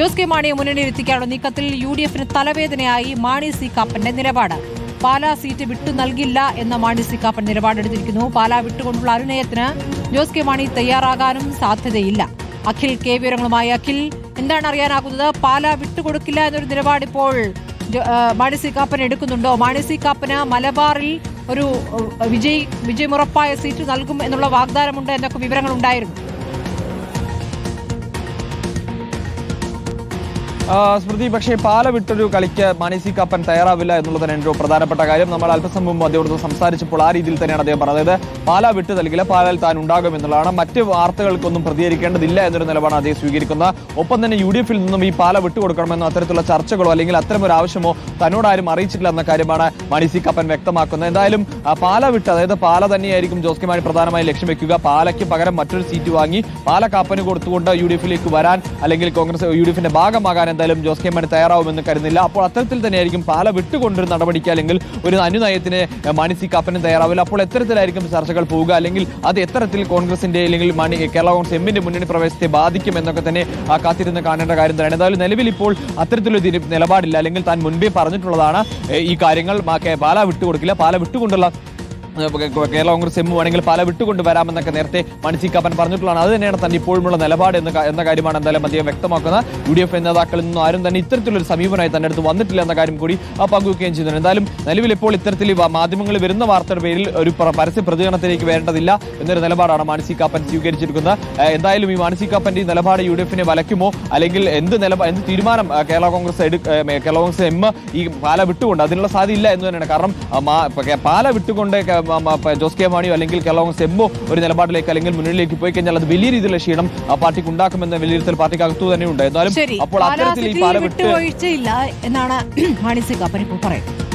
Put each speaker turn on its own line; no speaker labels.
Jose K മാണിയെ മുന്നണിയിലെത്തിക്കാനുള്ള നീക്കത്തിൽ U D എഫിന് തലവേദനയായി മാണി സി കാപ്പന്റെ നിലപാട്. പാലാ സീറ്റ് വിട്ടു നൽകില്ല എന്ന മാണി സി കാപ്പൻ നിലപാടെടുത്തിരിക്കുന്നു. പാലാ വിട്ടുകൊണ്ടുള്ള അനുനയത്തിന് ജോസ് കെ മാണി തയ്യാറാകാനും സാധ്യതയില്ല. അഖിൽ കെ വിവരങ്ങളുമായി അഖിൽ. എന്താണ് അറിയാനാകുന്നത്? പാലാ വിട്ടുകൊടുക്കില്ല എന്നൊരു നിലപാട് ഇപ്പോൾ മാണി സി കാപ്പൻ എടുക്കുന്നുണ്ടോ? മാണി സി കാപ്പന് മലബാറിൽ ഒരു വിജയ് വിജയമുറപ്പായ സീറ്റ് നൽകും എന്നുള്ള വാഗ്ദാനമുണ്ട് എന്നൊക്കെ വിവരങ്ങൾ
സ്മൃതി പക്ഷേ പാല വിട്ടൊരു കളിക്ക് മാനസി കാപ്പൻ തയ്യാറാവില്ല എന്നുള്ളത് തന്നെ ഏറ്റവും പ്രധാനപ്പെട്ട കാര്യം. നമ്മൾ അല്പസം മുമ്പ് അദ്ദേഹത്തോട് സംസാരിച്ചപ്പോൾ ആ രീതിയിൽ തന്നെയാണ് അദ്ദേഹം പറഞ്ഞത്. പാല വിട്ട് നൽകില്ല പാലയിൽ താൻ ഉണ്ടാകും എന്നുള്ളതാണ്. മറ്റ് വാർത്തകൾക്കൊന്നും പ്രതികരിക്കേണ്ടതില്ല എന്നൊരു നിലപാടാണ് അദ്ദേഹം സ്വീകരിക്കുന്നത്. ഒപ്പം തന്നെ യു ഡി എഫിൽ നിന്നും ഈ പാല വിട്ടുകൊടുക്കണമെന്നോ അത്തരത്തിലുള്ള ചർച്ചകളോ അല്ലെങ്കിൽ അത്തരമൊരു ആവശ്യമോ തന്നോട് ആരും അറിയിച്ചിട്ടില്ല എന്ന കാര്യമാണ് മാണിസി കാപ്പൻ വ്യക്തമാക്കുന്നത്. എന്തായാലും പാല വിട്ട് അതായത് പാല തന്നെയായിരിക്കും ജോസ് കെ മാണി പ്രധാനമായി ലക്ഷ്യം വെക്കുക. പാലയ്ക്ക് പകരം മറ്റൊരു സീറ്റ് വാങ്ങി പാല കാപ്പന് കൊടുത്തുകൊണ്ട് യു ഡി എഫിലേക്ക് വരാൻ അല്ലെങ്കിൽ കോൺഗ്രസ് യു ഡി എഫിന്റെ ഭാഗമാകാൻ എന്തായാലും ജോസ് കെ മാണി തയ്യാറാവുമെന്ന് കരുതുന്നില്ല. അപ്പോൾ അത്തരത്തിൽ തന്നെയായിരിക്കും പാല വിട്ടുകൊണ്ടൊരു നടപടിക്ക് അല്ലെങ്കിൽ ഒരു അനുനയത്തിന് മാണി സി കാപ്പനും തയ്യാറാവില്ല. അപ്പോൾ എത്തരത്തിലായിരിക്കും ചർച്ചകൾ പോവുക. അല്ലെങ്കിൽ അത് എത്തരത്തിൽ കോൺഗ്രസിന്റെ അല്ലെങ്കിൽ മാണി കേരള കോൺഗ്രസ് എമ്മിന്റെ മുന്നണി പ്രവേശത്തെ ബാധിക്കും എന്നൊക്കെ തന്നെ കാത്തിരുന്ന് കാണേണ്ട കാര്യം തന്നെയാണ്. എന്തായാലും നിലവിൽ ഇപ്പോൾ അത്തരത്തിലൊരു തിരി- നിലപാടില്ല. അല്ലെങ്കിൽ താൻ മുൻപേ പറഞ്ഞിട്ടുള്ളതാണ് ഈ കാര്യങ്ങൾ പാല വിട്ടുകൊടുക്കില്ല. പാല വിട്ടുകൊണ്ടുള്ള കേരള കോൺഗ്രസ് എം വേണമെങ്കിൽ പല വിട്ടുകൊണ്ട് വരാമെന്നൊക്കെ നേരത്തെ മണിസി കാപ്പൻ പറഞ്ഞിട്ടുള്ളതാണ്. അത് തന്നെയാണ് തന്നെ ഇപ്പോഴുമുള്ള നിലപാട് എന്ന എന്ന കാര്യമാണ് എന്തായാലും അദ്ദേഹം വ്യക്തമാക്കുന്നത്. യു ഡി എഫ് നേതാക്കളിൽ നിന്നും ആരും തന്നെ ഇത്തരത്തിലൊരു സമീപനമായി തന്റെ അടുത്ത് വന്നിട്ടില്ല എന്ന കാര്യം കൂടി ആ, പങ്കുവയ്ക്കുകയും ചെയ്യുന്നുണ്ട്. എന്തായാലും നിലവിൽ ഇപ്പോൾ ഇത്തരത്തിൽ മാധ്യമങ്ങൾ വരുന്ന വാർത്തയുടെ പേരിൽ ഒരു പ്ര- പരസ്യ പ്രതികരണത്തിലേക്ക് വരേണ്ടതില്ല എന്നൊരു നിലപാടാണ് മാനസി കാപ്പൻ സ്വീകരിച്ചിരിക്കുന്നത്. എന്തായാലും ഈ മാനസി കാപ്പന്റെ ഈ നിലപാട് യു ഡി എഫിനെ വലയ്ക്കുമോ? അല്ലെങ്കിൽ എന്ത് നിലപാട് എന്ത് തീരുമാനം Kerala Congress Kerala Congress M ഈ പാല വിട്ടുകൊണ്ട് അതിനുള്ള സാധ്യതയില്ല എന്ന് തന്നെയാണ്. കാരണം പാല വിട്ടുകൊണ്ട് ജോസ് കെ മാണിയോ അല്ലെങ്കിൽ കേരള കോൺഗ്രസ് എമ്മോ ഒരു നിലപാടിലേക്ക് അല്ലെങ്കിൽ മുന്നിലേക്ക് പോയി കഴിഞ്ഞാൽ അത് വലിയ രീതിയിലുള്ള ക്ഷീണം ആ പാർട്ടിക്ക് ഉണ്ടാക്കുമെന്ന വിലയിരുത്തൽ പാർട്ടിക്ക് അകത്തു തന്നെ ഉണ്ട്. എന്നാലും അപ്പോൾ അത്തരത്തിൽ ഈ പാല വിട്ട്
വിട്ടുവീഴ്ചയില്ല എന്നാണ് മാണി സിംഗ് പറയുന്നത്.